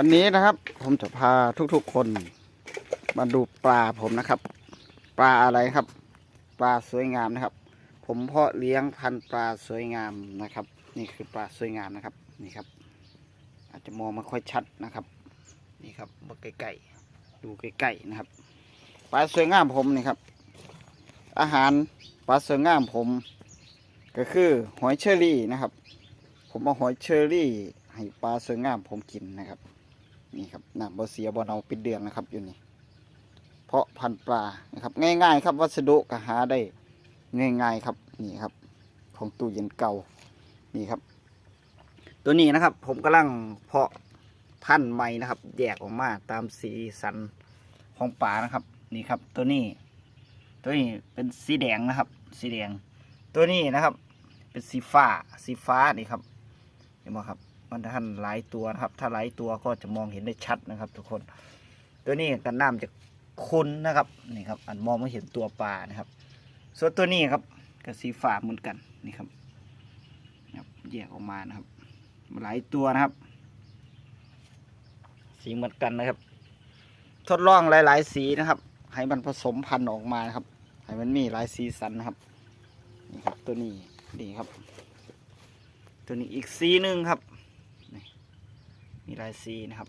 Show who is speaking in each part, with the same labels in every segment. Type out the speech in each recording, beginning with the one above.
Speaker 1: วันนี้นะครับ ผมจะพาทุกๆคน มาดูปลาผมนะครับ ปลาอะไรครับ ปลาสวยงามนะครับ ผมเพาะเลี้ยงพันธุ์ปลาสวยงามนะครับ นี่คือปลาสวยงามนะครับ นี่ครับ อาจจะมองไม่ค่อยชัดนะครับ นี่ครับมาใกล้ๆดูใกล้ๆนะครับ ปลาสวยงามผมนี่ครับ อาหารปลาสวยงามผม ก็คือหอยเชอรี่นะครับ ผมเอาหอยเชอรี่ให้ปลาสวยงามผมกินนะครับ นี่ครับน้ำบ่เสียบ่เนาเป็นเดือนนะครับอยู่นี่เพาะพันปลานะครับ ง่าย ๆ ครับ วัสดุก็หาได้ง่าย ๆครับนี่ครับ ของตู้เย็นเก่านี่ครับ ตัวนี้นะครับ ผมกำลังเพาะพันธุ์ใหม่นะครับ แยกออกมาตามสีสันของปลานะครับ นี่ครับ ตัวนี้ ตัวนี้เป็นสีแดงนะครับ สีแดง ตัวนี้นะครับ เป็นสีฟ้าสีฟ้านี่ครับเห็นไหมครับ มันท่านหลายตัวนะครับ ถ้าหลายตัวก็จะมองเห็นได้ชัดนะครับ ทุกคน ตัวนี้กันน้ำจะคุ้นนะครับนี่ครับ อันมองไม่เห็นตัวปลานะครับ ส่วนตัวนี้ครับก็สีฟ้าเหมือนกันนี่ครับนะครับแยกออกมานะครับ หลายตัวนะครับ สีเหมือนกันนะครับ ทดลองหลาย ๆ สีนะครับ ให้มันผสมพันธุ์ออกมานะครับให้มันมีหลายสีสันนะครับนี่ครับ ตัวนี้นี่ครับ ตัวนี้อีกสีหนึ่งครับ ลายสีนะครับ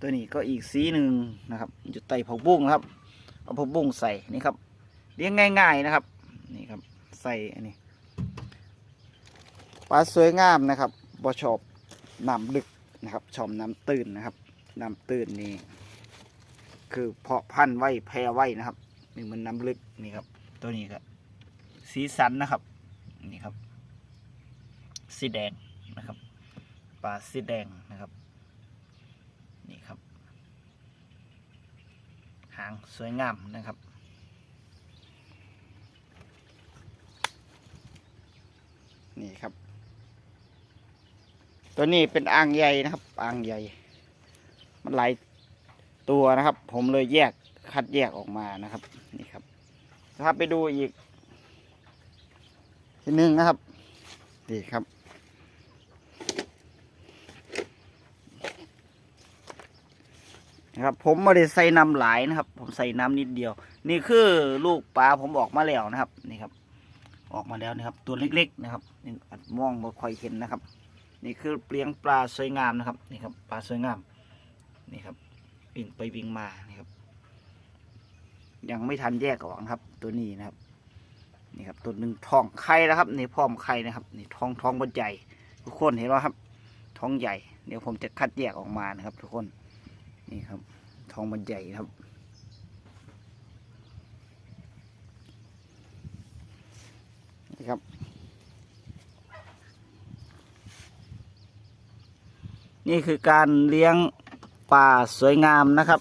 Speaker 1: ตัวนี้ก็อีกสีหนึ่งนะครับอยู่ใต้ผักบุ้งครับเอาผักบุ้งใส่นี่ครับเลี้ยงง่าย ๆนะครับนี่ครับใส่อันนี้ปลาสวยงามนะครับบ่ชอบน้ำลึกนะครับชอบน้ำตื้นนะครับน้ำตื้นนี่คือเพาะพันธุ์ไว้แพร่ไว้นะครับนี่มันน้ำลึกนี่ครับ ตัวนี้ก็สีสันนะครับ นี่ครับ สีแดง ปลาสีแดงนะครับ นี่ครับ หางสวยงามนะครับ นี่ครับ ตัวนี้เป็นอ่างใหญ่นะครับอ่างใหญ่ มันหลายตัวนะครับ ผมเลยแยกคัดแยกออกมานะครับ นี่ครับ ถ้าไปดูอีกทีหนึ่งนะครับ นี่ครับ นะครับ ผมไม่ได้ใส่น้ำหลายนะครับ ผมใส่น้ำนิดเดียว นี่คือลูกปลาผมออกมาแล้วนะครับนี่ครับ ออกมาแล้วนะครับ ตัวเล็กๆนะครับนี่อาจมองม่ค่อยเห็นนะครับ นี่คือเปลียงปลาสวยงามนะครับนี่ครับ ปลาสวยงามนี่ครับวิ่งไปวิ่งมานี่ครับ ยังไม่ทันแยกออกนะครับ ตัวนี้นะครับนี่ครับตัวหนึ่งท้องไข่แล้วครับนี่พร้อมไข่นะครับนี่ท้องท้องบนใหญ่ทุกคนเห็นไหมครับ ท้องใหญ่เดี๋ยวผมจะคัดแยกออกมานะครับ ทุกคน นี่ครับ ทองมันใหญ่ครับ นี่ครับ นี่คือการเลี้ยงปลาสวยงามนะครับ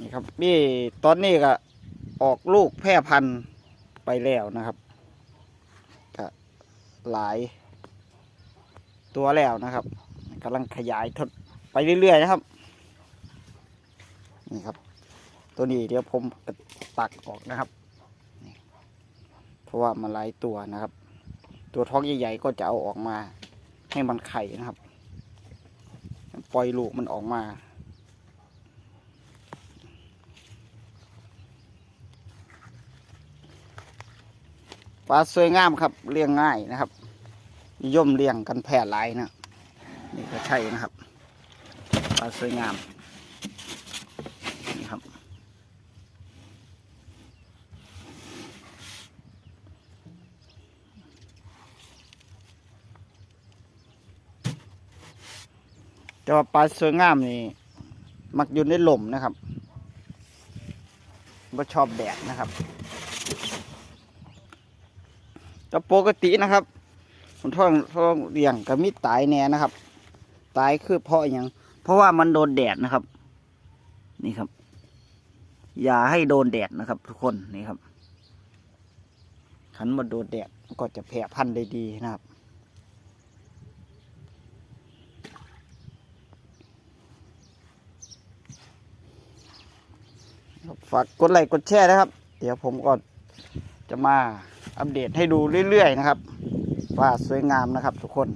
Speaker 1: นี่ครับนี่ตอนนี้ก็ออกลูกแพร่พันธุ์ไปแล้วนะครับก็หลายตัวแล้วนะครับกำลังขยายทด ไปเรื่อยๆนะครับ นี่ครับ ตัวนี้เดี๋ยวผมตักออกนะครับ เพราะว่ามันหลายตัวนะครับ ตัวท้องใหญ่ๆก็จะเอาออกมา ให้มันไข่นะครับ ปล่อยลูกมันออกมาปลาสวยงามครับเลี้ยงง่ายนะครับ นิยมเลี้ยงกันแพร่หลายนะนี่ก็ใช่นะครับาสวยงาม นี่ครับ แต่ว่าปลาสวยงามนี่ มักอยู่ในหล่มนะครับไม่ชอบแดดนะครับแต่ปกตินะครับผมท้องท้องเลี้ยงก็มีตายแน่นะครับ ตายคือเพราะอย่าง เพราะว่ามันโดนแดดนะครับ นี่ครับ อย่าให้โดนแดดนะครับ ทุกคนนี่ครับขันมาโดนแดดก็จะแผ่พันธุ์ได้ดีนะครับ ฝากกดไลค์กดแชร์นะครับ เดี๋ยวผมก็จะมาอัปเดตให้ดูเรื่อยๆนะครับ ว่าสวยงามนะครับทุกคน